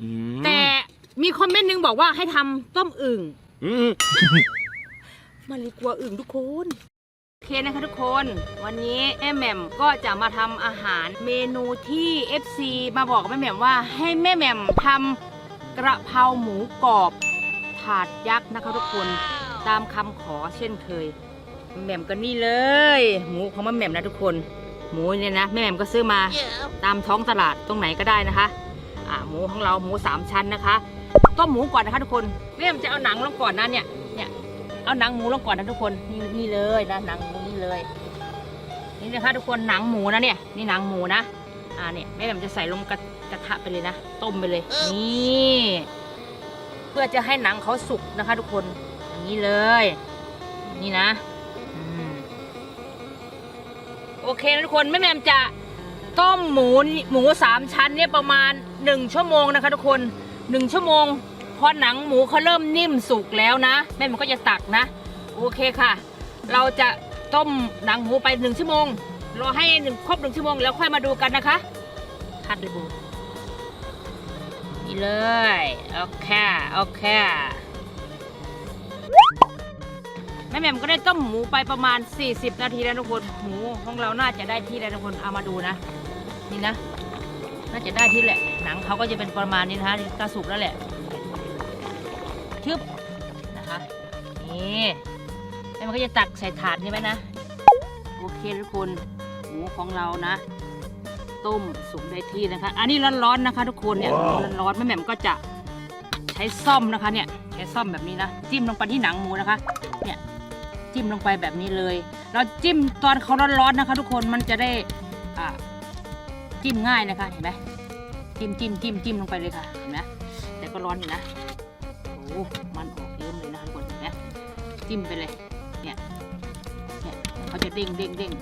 อืมแต่มีคอมเมนต์หนึงบอกว่าให้ทำต้มอึ่งอืมมารีกลัวอึ่งทุกคนโอเคนะคะทุกคน วันนี้แม่แหม่มก็จะมาทำอาหารเมนูที่ FC มาบอกกับแม่แหม่มว่าให้แม่แหม่มทำกระเพราหมูกรอบถาดยักษ์นะคะทุกคน ตามคำขอเช่นเคยแม่แหม่มก็นี่เลย หมูของแม่แหม่มนะทุกคน หมูเนี่ยนะแม่แหม่มก็ซื้อมา ตามท้องตลาดตรงไหนก็ได้นะคะ อ่าหมูของเราหมูสามชั้นนะคะต้มหมูก่อนนะคะทุกคนแม่แหม่มจะเอาหนังลงก่อนนะเนี่ยเนี่ยเอาหนังหมูลงก่อนนะทุกคนนี่นี่เลยนะหนังหมูนี่เลย นี่นะคะทุกคนหนังหมูนะเนี่ยนี่หนังหมูนะอ่าเนี่ยแม่แหม่มจะใส่ลงกระกระทะไปเลยนะต้มไปเลยนี่เพื่อจะให้หนังเขาสุกนะคะ ทุกคนอย่างนี้เลย นี่นะอโอเคนะทุกคนแม่แหม่มจะ ต้มหมูหมูสามชั้นเนี่ยประมาณหนึ่งชั่วโมงนะคะทุกคนหนึ่งชั่วโมงพอหนังหมูเขาเริ่มนิ่มสุกแล้วนะ แม่มันก็จะตักนะ โอเคค่ะ เราจะต้มหนังหมูไปหนึ่งชั่วโมงรอให้หนึ่งครบหนึ่งชั่วโมงแล้วค่อยมาดูกันนะคะคัดเลยบูนี่เลยโอเคโอเค ม่แหม่มก็ได้ต้มหมูไปประมาณ 40 นาทีแล้วทุกคนหมูของเราน่าจะได้ที่แล้วทุกคนเอามาดูนะ นี่นะ น่าจะได้ที่แหละ หนังเขาก็จะเป็นประมาณนี้นะคะนี่ก็สุกแล้วแหละชึบนะคะนี่แล้วมันก็จะตักใส่ถาดนี่ไว้นะโอเคทุกคนหมูของเรานะ ต้มสุกได้ที่นะคะ อันนี้ร้อนๆนะคะ ทุกคนเนี่ยร้อนๆแม่แหม่มก็จะใช้ซ่อมนะคะเนี่ยใช้ซ่อมแบบนี้นะจิ้มลงไปที่หนังหมูนะคะ เนี่ย จิ้มลงไปแบบนี้เลย เราจิ้มตอนเขาร้อนๆนะคะ ทุกคนมันจะได้จิ้มง่ายนะคะเห็นไหมจิ้มจิ้มจิ้มจิ้มลงไปเลยค่ะเห็นไหมแต่ก็ร้อนอยู่นะโอ้มันออกเยิ้มเลยนะคะทุกคนเห็นไหมจิ้มไปเลยเนี่ยเนี่ยเขาจะเด้งเด้งเด้ง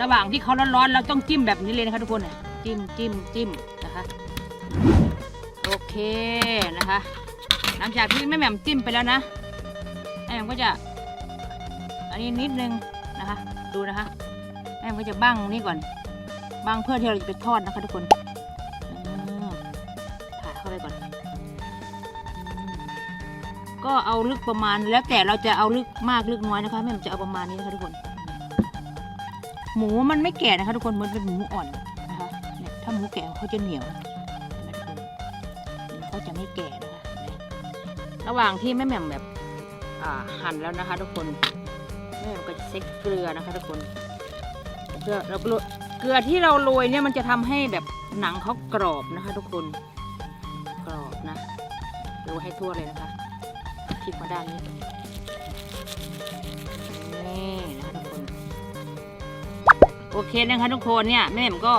ระหว่างที่เขาร้อนๆเราต้องจิ้มแบบนี้เลยนะคะทุกคนเนี่ยจิ้มจิ้มจิ้มนะคะโอเคนะคะหลังจากที่แม่แหม่มจิ้มไปแล้วนะแม่แหม่มก็จะ อันนี้นิดนึงนะคะ ดูนะคะแม่ก็จะบั้งนี่ก่อนบั้งเพื่อที่เราจะไปทอดนะคะทุกคนอืมผ่าเข้าไปก่อน ก็เอาลึกประมาณแล้วแต่เราจะเอาลึกมากลึกน้อยนะคะแม่จะเอาประมาณนี้นะคะทุกคน หมูมันไม่แก่นะคะทุกคนมันเป็นหมูอ่อนนะคะเนี่ยถ้าหมูแก่เขาจะเหนียวเขาจะไม่แก่นะคะระหว่างที่แม่แหม่มแบบหั่นแล้วนะคะ ทุกคน ม่แหม่มก็จะเกลือนะคะทุกคนเกลือเราโรยเกลือที่เราโรยเนี่ยมันจะทำให้แบบหนังเขากรอบนะคะ ทุกคนกรอบนะโรยให้ทั่วเลยนะคะพลิกมาด้านนี้นี่นะคะทุกคนโอเคนะคะทุกคนเนี่ยแม่แมก็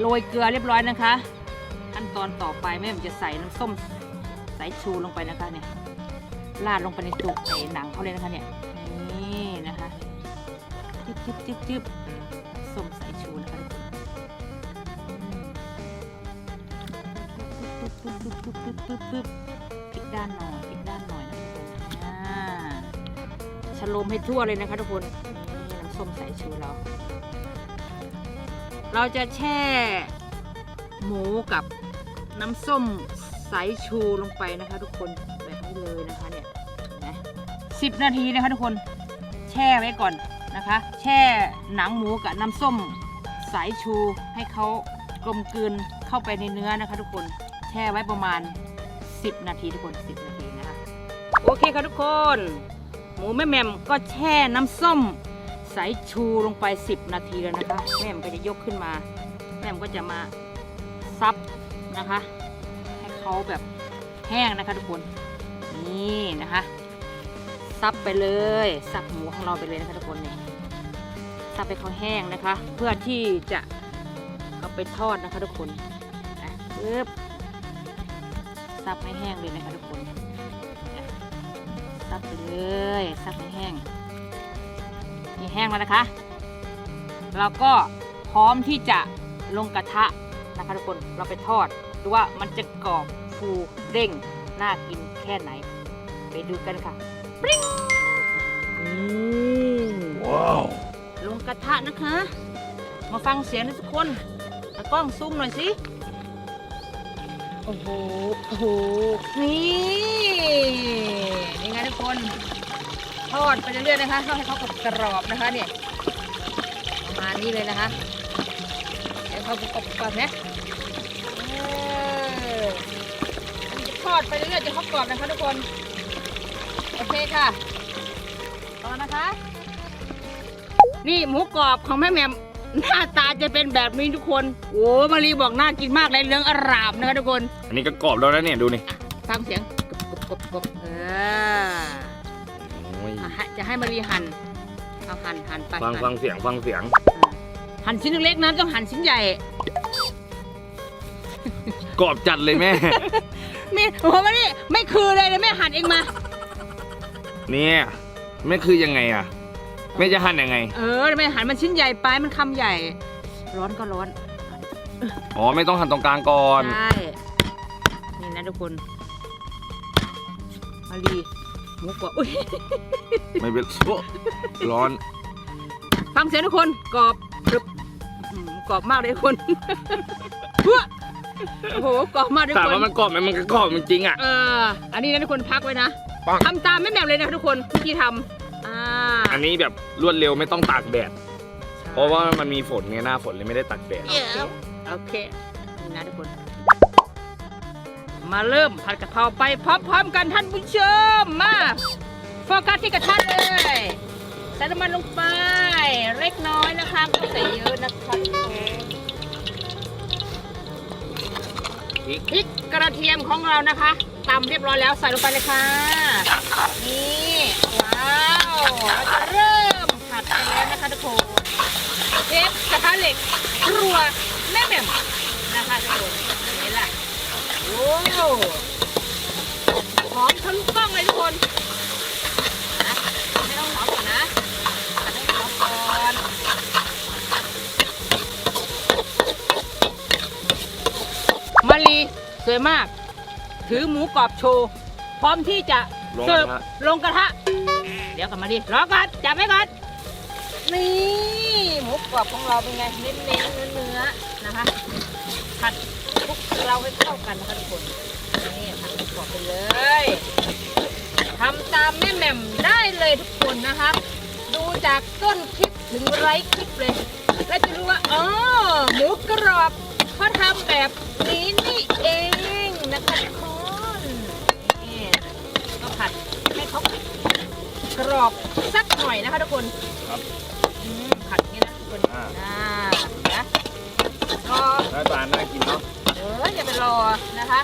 โรยเกลือเรียบร้อยนะคะ ขั้นตอนต่อไปแม่แมจะใส่น้ำส้มสายชูลงไปนะคะเนี่ยราดลงไปในตุกในหนังเขาเลยนะคะเนี่ย จึ๊บจึ๊บจึ๊บส้มสายชูนะคะทุกคนอืมปึ๊บปึ๊บปึ๊บปึ๊บปึ๊บปึ๊บพลิกด้านหน่อยพลิกด้านหน่อยนะทุกคนอ่าชโลมให้ทั่วเลยนะคะทุกคนนี่น้ำส้มสายชูเรา เราจะแช่หมูกับน้ำส้มสายชูลงไปนะคะ ทุกคนแบบนี้เลยนะคะเนี่ยนไหมสิบนาทีนะคะทุกคน แช่ไว้ก่อน นะคะ แช่หนังหมูกับน้ำส้มสายชูให้เขากลมกลืนเข้าไปในเนื้อนะคะ ทุกคนแช่ไว้ประมาณ 10 นาทีทุกคน 10 นาทีนะคะโอเคค่ะทุกคน หมูแม่แม่มก็แช่น้ำส้มสายชูลงไป 10 นาทีแล้วนะคะแม่แม่มก็จะยกขึ้นมาแม่แม่มก็จะมาซับนะคะ ให้เขาแบบแห้งนะคะทุกคนนี่นะคะ ซับไปเลยซับหมูของเราไปเลยนะคะทุกคนเนี่ยซับไปเขาแห้งนะคะ เพื่อที่จะเอาไปทอดนะคะทุกคนอะปึ๊บซับให้แห้งเลยนะคะทุกคนซับไปเลยซับให้แห้งนี่แห้งแล้วนะคะ เราก็พร้อมที่จะลงกระทะนะคะทุกคนเราไปทอดดูว่ามันจะกรอบฟูเด้งน่ากินแค่ไหน ไปดูกันค่ะ ปริ้งอืมว้าวลงกระทะนะคะ มาฟังเสียงนะทุกคนตากล้องซูมหน่อยสิอ้โห โอ้โห นี่นี่ไงทุกคน ทอดไปเรื่อยๆนะคะทอดให้เขากรอบๆนะคะเนี่ย ประมาณนี้เลยนะคะ เดี๋ยวเขากรอบกรอบๆนะเออมันจะทอดไปเรื่อยๆจนเขากรอบนะคะทุกคน โอเคค่ะ ต่อนะคะ นี่หมูกรอบของแม่แหม่มหน้าตาจะเป็นแบบนี้ทุกคน โอ้มารีบอกน่ากินมากเลยเรื่องอร่ามนะคะทุกคนอันนี้ก็กรอบแล้วนะเนี่ยดูนี่ฟังเสียงกบกบกบเออโอ้ยอะให้จะให้มารีหั่นเอาหั่นหั่นไปฟังหั่นฟังเสียงฟังเสียงอ่าหั่นชิ้นเล็กๆนะต้องหั่นชิ้นใหญ่ กรอบจัดเลยแม่มีโอ้โหมารีไม่คือเลยเลยแม่หั่นเองมา เนี่ยไม่คือยังไงอะแม่จะหั่นยังไง เออแม่หั่นมันชิ้นใหญ่ไปมันคำใหญ่ ร้อนก็ร้อนอ๋อไม่ต้องหั่นตรงกลางก่อน ใช่นี่นะทุกคนมารีหมูกรอบอุ้ยไม่เป็นโอ้ร้อน ฟังเสียงทุกคนกรอบกรึบอื้อหือกรอบมากเลยทุกคนพัวโอ้โหกรอบมากทุกถามคนว่ามันกรอบไหมมันก็กรอบจริงๆอะ เอออันนี้นะทุกคนพักไว้นะ ปังทำตามแม่แหม่มเลยนะทุกคนวิธีทำอ่าอันนี้แบบรวดเร็วไม่ต้องตากแดด เพราะว่ามันมีฝนไงหน้าฝนเลยไม่ได้ตากแดดโอเคนี่นะทุกคน มาเริ่มผัดกะเพราไปพร้อมๆกันท่านผู้ชมมาโฟกัสที่กระทะเลยใส่น้ำมันลงไปเล็กน้อยนะคะไม่ต้องใส่เยอะนะคะทุกคนพริกพริกกระเทียมของเรานะคะ ตำเรียบร้อยแล้วใส่ลงไปเลยค่ะ นี่ว้าวเราจะเริ่มผัดกันแล้วนะคะทุกคนเชฟกระทะเหล็กครัวแม่แหม่มนะคะทุกคนนี่แหละโอ้หอมทะลุกล้องเลยทุกคนนะไม่ต้องหอมก่อนนะผัดให้หอมก่อนมาลีสวยมาก ถือหมูกรอบโชว์พร้อมที่จะลงกเสิร์ฟระทะลงกระทะ เดี๋ยวกลับมาดิรอก่อนจับไว้ก่อนนี่หมูกรอบของเราเป็นไงเน้นๆเนื้อเนื้อๆนะคะผัดคลุกเราให้เข้ากันนะคะทุกคนนี่ผัดหมูกรอบไปเลยทำตามแม่แหม่มได้เลยทุกคนนะคะดูจากต้นคลิปถึงไร้คลิปเลยแล้วจะรู้ว่าอ๋อหมูกรอบเขาทำแบบนี้นี่เองนะคะทุกคนนี่ก็ ผัดให้เขากรอบสักหน่อยนะคะทุกคนครับอืมผัดอย่างนี้นะทุกคนอ่า อ่านะรอหน้าตาน่ากินเนาะเอออย่าไปรอนะคะ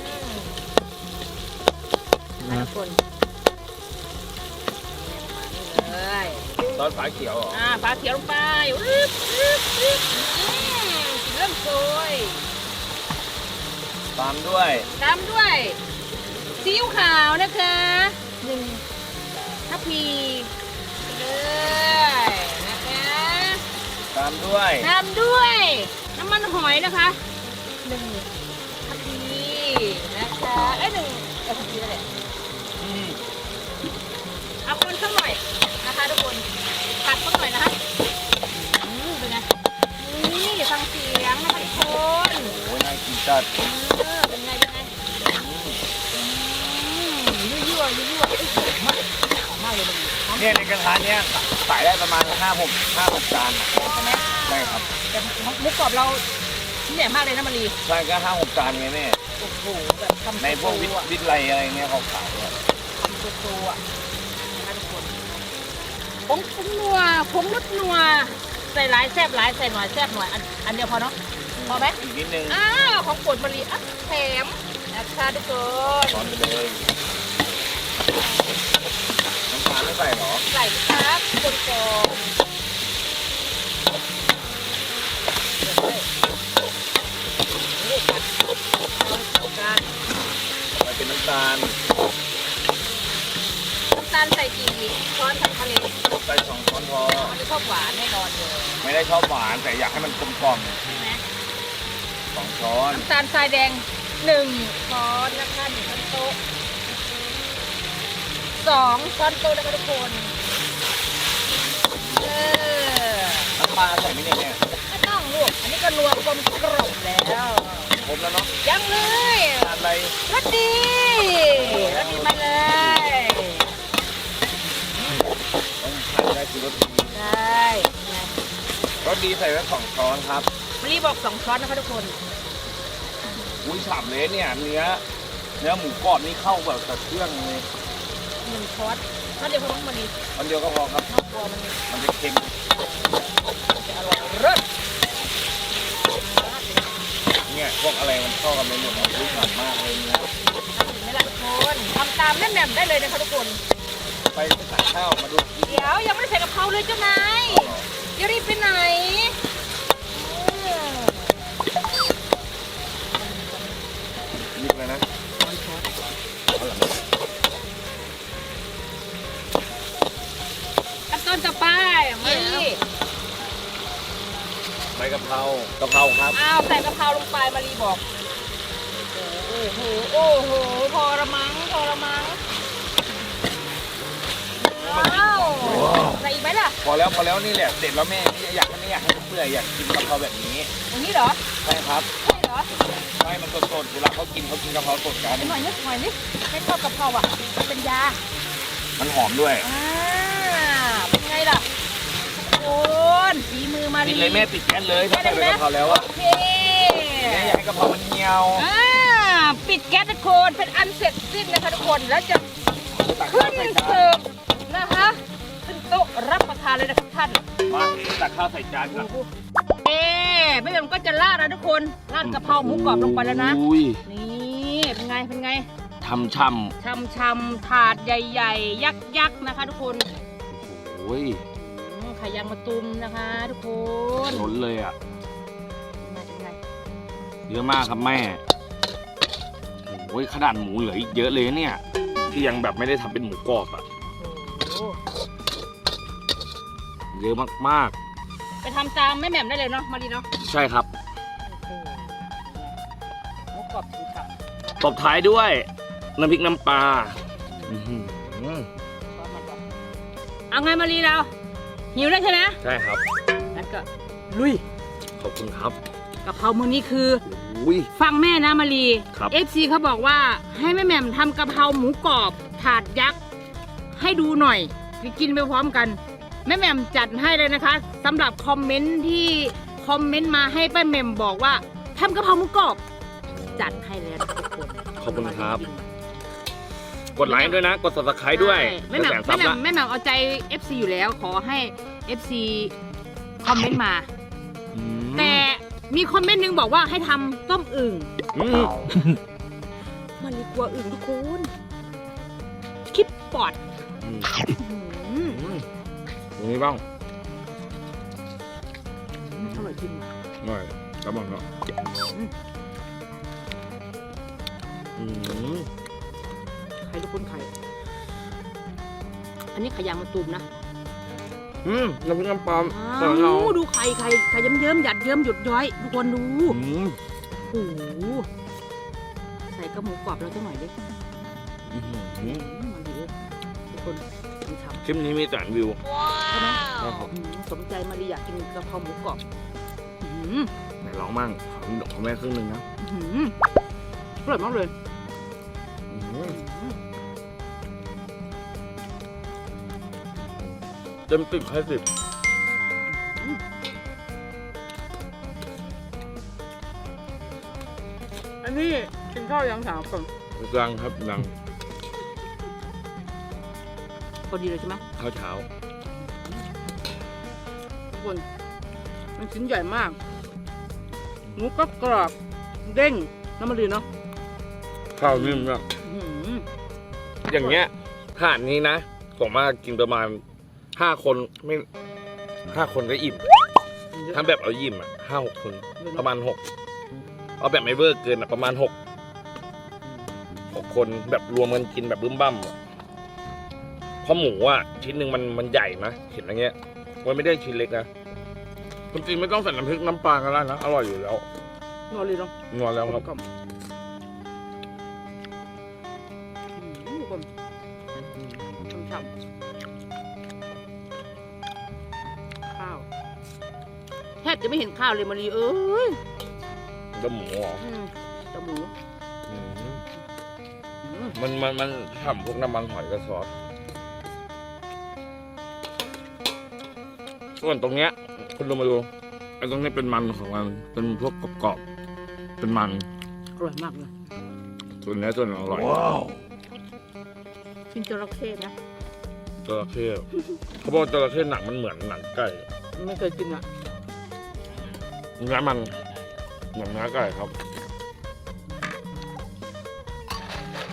อืมนะทุกคนนี่เลย ซอสฝาเขียวเหรออ่าปลาเขียวลงไปอึ๊บอึ๊บอึ๊บอืมเริ่มโชยตามด้วยตามด้วย ซีอิ๊วขาวนะคะหนึ่งทัพพีไปเลยนะคะตามด้วยตามด้วย น้ำมันหอยนะคะหนึ่งทัพพีนะคะเอ้ยหนึ่งเอ้ยทัพพีอะไรอืมเอาคนสักหน่อยนะคะทุกคนผัดสักหน่อยนะคะอืมเป็นไงนี่ฟังเสียงนะคะทุกคนโอ้ยน่ากินจัด เนี่ยในกระทะเนี้ยใส่ได้ประมาณห้าหกห้าหกจานใช่ไหมใช่ครับแต่หมูกรอบเราชิ้นใหญ่มากเลยนะมารีใช่ก็ห้าหกจานไงแม่โอ้โหแบบทำในพวกวิทวิทไรอะไรเงี้ยเขาขายอะทำโตๆอะนะคะทุกคนผงผงนัวผงรสนัวใส่หลายแซ่บหลายใส่หน่อยแซ่บหน่อยอันอันเดียวพอเนาะพอไหมอีกนิดนึงอ้าวของโปรดมารีอะแถมนะคะทุกคนช้อ น้ำตาลไม่ใส่หรอ ใส่ครับคนโกงนี่ค่ะเอากาเป็นน้ำตาล น้ำตาลใส่กี่ช้อนทะเลใส่สองช้อนพอมันจะชอบหวานแน่นอนเลยไม่ได้ชอบหวานแต่อยากให้มันกลมกล่อมใช่ไหมสองช้อน น้ำตาลทรายแดงหนึ่งช้อนนะคะหนึ่งช้อนโต๊ะ สองช้อนโต๊ะนะคะทุกคนเออน้ำปลาใส่ไม่ได้เนี่ยไม่ต้องลูกอันนี้ก็รวมกลมกล่อมแล้วผครบแล้วเนาะยังเลยขาดอะไรรสดีรสดีมาเลยต้องขาดได้คือรสดีได้ไงรสดีใส่ไว้สองช้อนครับมะลิบอกสองช้อนนะคะทุกคนอุ้ยฉ่ำเลยเนี่ยเนื้อเนื้อหมูกรอบนี่เข้าแบบกับเครื่องเลย หนึ่งช้อนถ้าเดี๋ยวพอต้องมาดีวันเดียวก็พอครับนอกตัวมันมันจะเค็มจะอร่อยเลิศเนี่ยพวกอะไรมันเข้ากันไปหมดเลยอุ้ยฉ่ำมากเลยเนี่ยทำถึงไหมล่ะทุกคนทำตามแม่แหม่มได้เลยนะคะทุกคน ไปตักข้าวมาดูกินเดี๋ยวยังไม่ได้ใส่กะเพราเลยเจ้านายจะรีบไปไหน ตอนต่อไปมาลีใบกะเพรากะเพราครับอ้าวใส่กะเพราลงไปมารีบอก โอ้โห โอ้โห พอละมั้ง พอละมั้ง ว้าวใส่อีกไหมล่ะพอแล้วพอแล้วนี่แหละเสร็จแล้วแม่นี่อยากไม่อยากให้เปื่อยอยากกินกะเพราแบบนี้อย่างนี้เหรอ ใช่ครับใช่เหรอใช่มันสดๆเวลาเขากินเขากินกะเพราสดกันหน่อยนิดหน่อยนิดไม่ชอบกะเพราอะ มันเป็นยา มันหอมด้วย อ่า เป็นไงล่ะโอนฝีมือมาปิรีดเลยแม่ปิดแก๊สเลยถ้าใส่ใบกะเพราแล้วอะโอเคแม่อยากให้กะเพรามันเหี่ยวอ่าปิดแก๊สทุกคนเป็นอันเสร็จสิ้นนะคะทุกคนแล้วจะตักขึ้ข้าวนใส่จาเสินร์ฟนะคะขึ้นโต๊ะรับประทานเลยนะครับท่าน มาตักข้าวใส่จานครับเอ๊แม่แหม่มก็จะราดนะทุกคนราดกะเพราหมูกรอบลงไปแล้วนะ อุ้ยนี่เป็นไงเป็นไงทำช่ำชำชำๆถาดใหญ่ ๆ ยักษ์ยักษ์ๆนะคะ ทุกคนโอ้ยอืม ไข่ยางมะตูมนะคะ ทุกคนล้นเลยอะเป็นไงเยอะมากครับแม่โอ้ยขนาดหมูเหลืออีกเยอะเลยเนี่ย ที่ยังแบบไม่ได้ทำเป็นหมูกรอบอะโอ้โหเยอะมากไปทำตามแม่แหม่มได้เลยเนาะมาดีเนาะๆใช่ครับโอ้โหหมูกรอบสีขาวตบท้ายด้วยน้ำพริกน้ำปลาอื้อหือช้อนมันก่อนเอาไงมารีเรา หิวแล้วใช่ไหมใช่ครับ งั้นก็ลุยขอบคุณครับกะเพรามือนี้คือ อุ้ย ฟังแม่นะมารีครับ FC เขาบอกว่าให้แม่แหม่มทำกะเพราหมูกรอบถาดยักษ์ให้ดูหน่อยไปกินไปพร้อมกัน แม่แหม่มจัดให้เลยนะคะสำหรับคอมเมนต์ที่คอมเมนต์มาให้ป้าแหม่มบอกว่าทำกะเพราหมูกรอบ จัดให้แล้วทุกคนขอบคุณครับก ดไลค์ด้วยนะ กด subscribe ด้วยใช่แม่แหม่มแสนซัแม่บแหม่ละมแม่แหม่มเอาใจ FC อยู่แล้วขอให้ FC คอมเมนต์มา อืมแต่มีคอมเมนต์หนึงบอกว่าให้ทำต้มอึ่ง อืมมันกลัวอึ่งทุกคนคิดปอดอืมอื้อหืออืมตรงนี้บ้างอร่อยจริงว่ะหน่อยกระบอกเนาะอืม ไข่ทุกคนไข่ อันนี้ไข่ยางมะตูมนะอืมน้ำพริกน้ำปลาอ้าเราวดูไข่ไข่ไข่เยิ้มๆหยัดเยิ้มหยดย้อยทุกคนดูอืมโอ้โหใส่กระหมูกรอบเราจะหน่อยดิอืมอืมมันดีเลยทุกคนดูฉ่ำคลิปนี้มีแสนวิว ใช่ไหมใช่ครับ อืมสมใจมารีอยากกินกะเพราหมูกรอบอืม ไหนลองมั่งขอของแม่ครึ่งหนึ่งนะ อืมอร่อยมากเลย เต็มติดให้สิบอันนี้กินข้าวยังสามคนกลางครับกลางพอดีเลยใช่ไหมข้าวเช้าทุกคน มันชิ้นใหญ่มากหมูก็กรอบ เด้งน้ำมันดีเนาะข้าวนิ่มมากอื้อหืออย่างเงี้ยหาดนี้นะผมมากินประมาณ ห้าคนไม่ห้าคนก็อิ่มถ้าแบบเอายิ้มอะห้าหกคนประมาณหกเอาแบบไม่เวอร์เกินอะประมาณหกหกคนแบบรวมกันกินแบบบึ้มบั้มอะเพราะหมูอะชิ้นหนึ่งมันมันใหญ่นะเห็นอย่างเงี้ยมันไม่ได้ชิ้นเล็กนะจริงๆไม่ต้องใส่น้ำพริกน้ำปลาก็ได้นะอร่อยอยู่แล้วนอนเลยเนาะนัวแล้วครับ แทบจะไม่เห็นข้าวเลยมารีเอ้ยอจะหมูเหรออืมแต่หมูอืมอืมมันมันมันฉ่ำพวกน้ำมันหอยกับซอส ส่วนตรงเนี้ย คุณลงมาดูไอ้ตรงนี้เป็นมันของมัน เป็นพวกกรอบๆเป็นมัน อร่อยมากเลยส่วนเนี้ยส่วนอร่อยกินจระเข้นะจระเข้เขาบอกจระเข้หนังมันเหมือนหนังไก่ ไม่เคยกินอะ เนื้อมันเหมือนเนื้อไก่ครับ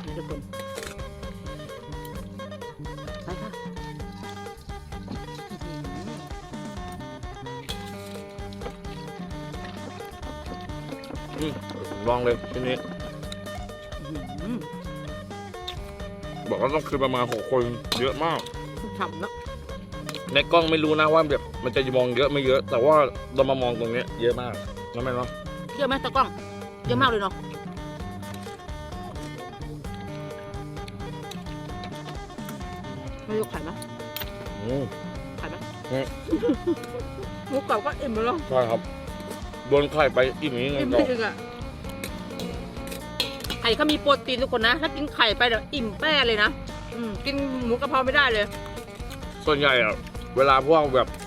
นี่ทุกคนไปค่ะอื้อหืออืมลองเลยทีนี้ อื้อหือบอกว่าต้องคือประมาณหกคนเยอะมากฉ่ำเนอะในกล้องไม่รู้นะว่าแบบ มันจะมองเยอะไม่เยอะ แต่ว่าเรามามองตรงเนี้ยเยอะมากแล้วไหมเนาะเยอะไหมตะกล้องเยอะมากเลยเนาะไม่รู้ไข่ไหมอืมไข่ไหมอืมหมูกรอบก็อิ่มแล้วใช่ครับโดนไข่ไปอิ่มนี้ไงอิ่มต่อจริงๆอะไข่เขามีโปรตีนทุกคนนะ ถ้ากินไข่ไปเดี๋ยวอิ่มแป้เลยนะอืมกินหมูกระเพราไม่ได้เลย ส่วนใหญ่อะเวลาพวกแบบ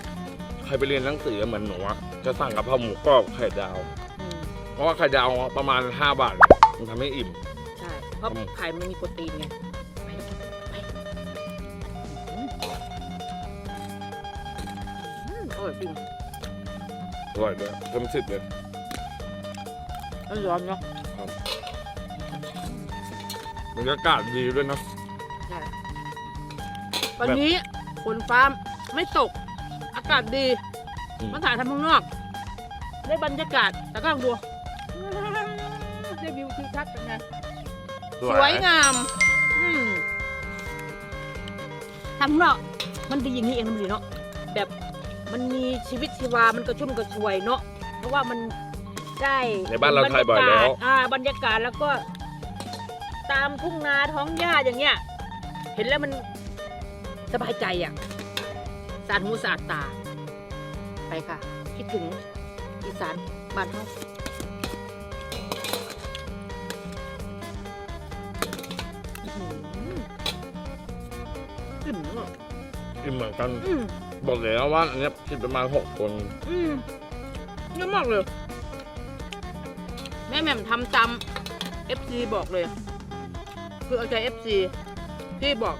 ใค รไปเรียนหนังสือเหมือนหนูอะจะสั่งกะเพราหมูกรอบไข่ดาว อืมเพราะว่าไข่ดาวประมาณ 5 บาท มันทำให้อิ่ม ใช่ เพราะอืมไข่มันมีโปรตีนไงไปไปอืมอืมอร่อยจริงอร่อยด้วยเต็มสิบเลย แล้วร้อนเนาะบรรยากาศดีด้วยเนอะใช่วันนี้ฝนฟ้าไม่ตก อากาศดีอืมมาถ่ายทำข้างนอก ได้บรรยากาศแต่ก็ลองดูได้วิวทิวทัศน์เป็นไง สวยงามอืมทำข้างนอกมันดีอย่างนี้เองนะมันดีเนาะ แบบมันมีชีวิตชีวา มันกระชุ่มกระชวยเนาะ เพราะว่ามันได้ในบ้านเราถ่ายบ่อยแล้ว อ่า บรรยากาศแล้วก็ ตามทุ่งนาท้องหญ้าอย่างเงี้ย เห็นแล้วมันสบายใจอะสะ อาดหูสะอาดตา ไปค่ะ คิดถึงอีสานบ้านเขาอื้อหืออิ่มเนอะอิ่มเหมือนกันอืมบอกเลยนะว่าอันเนี้ยคิดประมาณหกคนอืมเยอะมากเลย แม่แหม่มทำตาม FC บอกเลย คือเอาใจ FC ที่บอก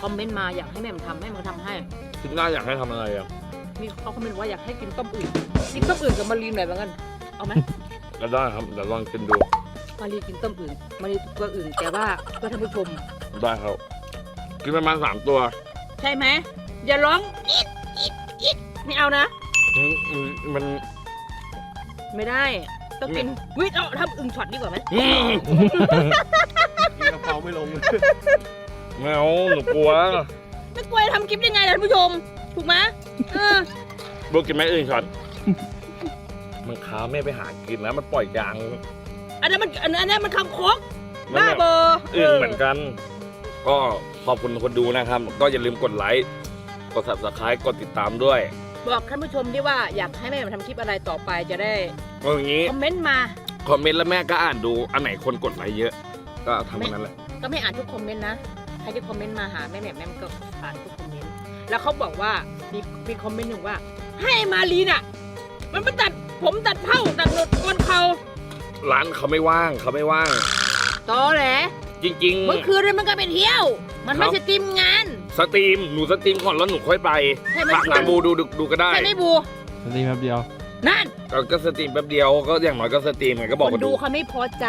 คอมเมนต์มาอยากให้แม่แหม่มทำให้แม่แหม่มทำให้ คิดหน้าอยากให้ทำอะไรอะมีเขาคอมเมนต์ว่าอยากให้กินต้มอื่นกินต้มอื่นกับมารีนหน่อยเหมือนกันเอาไหม ก็ได้ครับเดี๋ยวลองกินดูมารีกินต้มอื่น มารีตัวอื่นแต่ว่าเพื่อท่านผู้ชม ได้ครับ กินประมาณสามตัวใช่ไหมอย่าร้องอิดอิดอิดไม่เอานะ อืมอืมมัน ไม่ได้ ต้องกินวิทย์เอาทำอึ่งช็อตดีกว่าไหมอืมกินกะเพราไม่ลง ไม่เอาหนูกลัวไม่กลัวจะทำคลิปยังไงล่ะท่านผู้ชม ถูกไหมเออลูกกินไหมอื่นช็อตมันค้าไม่ไปหากินแล้วมันปล่อยยางอันนั้นมันอันนั้นมันคำคกมันบ้าแบบบออื่นเหมือนกัน ก็ขอบคุณคนดูนะครับ ก็อย่าลืมกดไลค์กด subscribe กดติดตามด้วย บอกท่านผู้ชมที่ว่าอยากให้แม่ทำคลิปอะไรต่อไปจะได้ก็อย่างนี้คอมเมนต์มาคอมเมนต์แล้วแม่ก็อ่านดูอันไหนคนกดไลค์เยอะ ก็ทำอันนั้นแหละ ก็ไม่อ่านทุกคอมเมนต์นะ ใครที่คอมเมนต์มาหาแม่แหม่มแม่ก็อ่านทุกคอมเมนต์แล้วเขาบอกว่ามีมีคอมเมนต์หนึ่งว่า ให้มารีน่ะ มันไปตัดผมตัดเผ้าตัดหนวดโกนเขาร้านเขาไม่ว่างเขาไม่ว่าง ตอแหลจริง เมื่อคืนเนี่ยมันก็ไปเที่ยว มันไม่ครับ ใช่ทีมงาน ๆ สตรีมหนูสตรีมก่อนแล้วหนูค่อยไปใช่ไหมฝากนางบูดูดูดูก็ได้ใช่ไหมบูสตรีมแป๊บเดียว นั่น ก็ก็สตรีมแป๊บเดียวก็อย่างน้อยก็สตรีมไงก็บอกคกันนดูดูเขาไม่พอใจ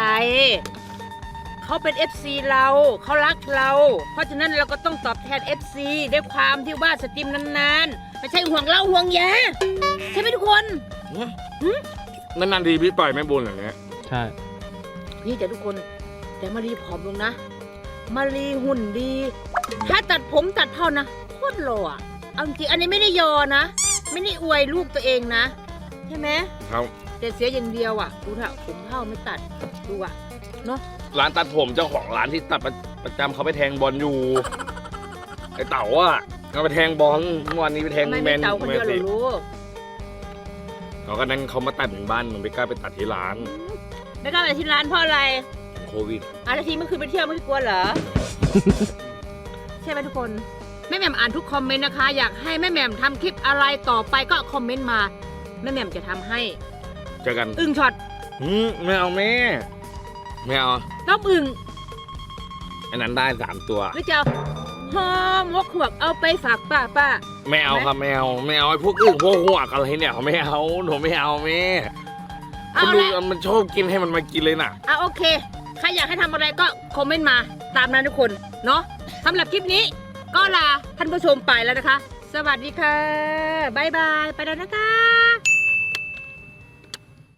เขาเป็น FC เราเขารักเรา เพราะฉะนั้นเราก็ต้องตอบแทน FC ด้วยความที่ว่าสตรีมนานๆไม่ใช่ห่วงเราห่วงแยใช่ไหมทุกคนนานๆทีพี่ปล่อยแม่บุญอย่างเงี้ยใช่ นี่แต่ทุกคนแต่มารีผอมลงนะ มารีหุ่นดี ถ้าตัดผมตัดเท่านะโคตรหล่ออะเอาจริงๆอันนี้ไม่ได้ยอนะ ไม่ได้อวยลูกตัวเองนะ ใช่ไหมครับแต่เสียอย่างเดียวอะ ดูเถอะผมเท่าไม่ตัดดูอะ ร้านตัดผมเจ้าของร้านที่ตัดประประจำเขาไปแทงบอลอยู่ ไอเต๋าอะเขาไปแทงบอลเมื่อวานนี้ไปแทงทำไมแมไม่นเต่าคนเดียวเหรอแมนลูกเขาก็นั่งเขามาตัดถึงบ้านมันไม่กล้าไปตัดที่ร้านไม่กล้าไปที่ร้านเพราะอะไรโควิดอาทีเมื่อคืนไปเที่ยวไม่ได้กลัวเหรอ ใช่ไหมทุกคน แม่แหม่มอ่านทุกคอมเมนต์นะคะ อยากให้แม่แหม่มทำคลิปอะไรต่อไปก็คอมเมนต์มา แม่แหม่มจะทำให้ เจอกันอึ่งช็อตอืมไม่เอาแม่ ไม่เอาต้มอึ่งอันนั้นได้สามตัว หรือจะเอาหอมหมกหวกเอาไปฝากป้าป้า ไม่เอาครับไม่เอาไม่เอาไอ้พวกอึ่งพวกหัวกอะไรเนี่ยเขาไม่เอาหนูไม่เอาแม่คเอานดูละมันชอบกินให้มันมากินเลยน่ะเอาโอเค ใครอยากให้ทำอะไรก็คอมเมนต์มาตามนั้นทุกคนเนาะสำหรับคลิปนี้ ก็ลาท่านผู้ชมไปแล้วนะคะ สวัสดีค่ะ บ๊ายบาย ไปแล้วนะคะ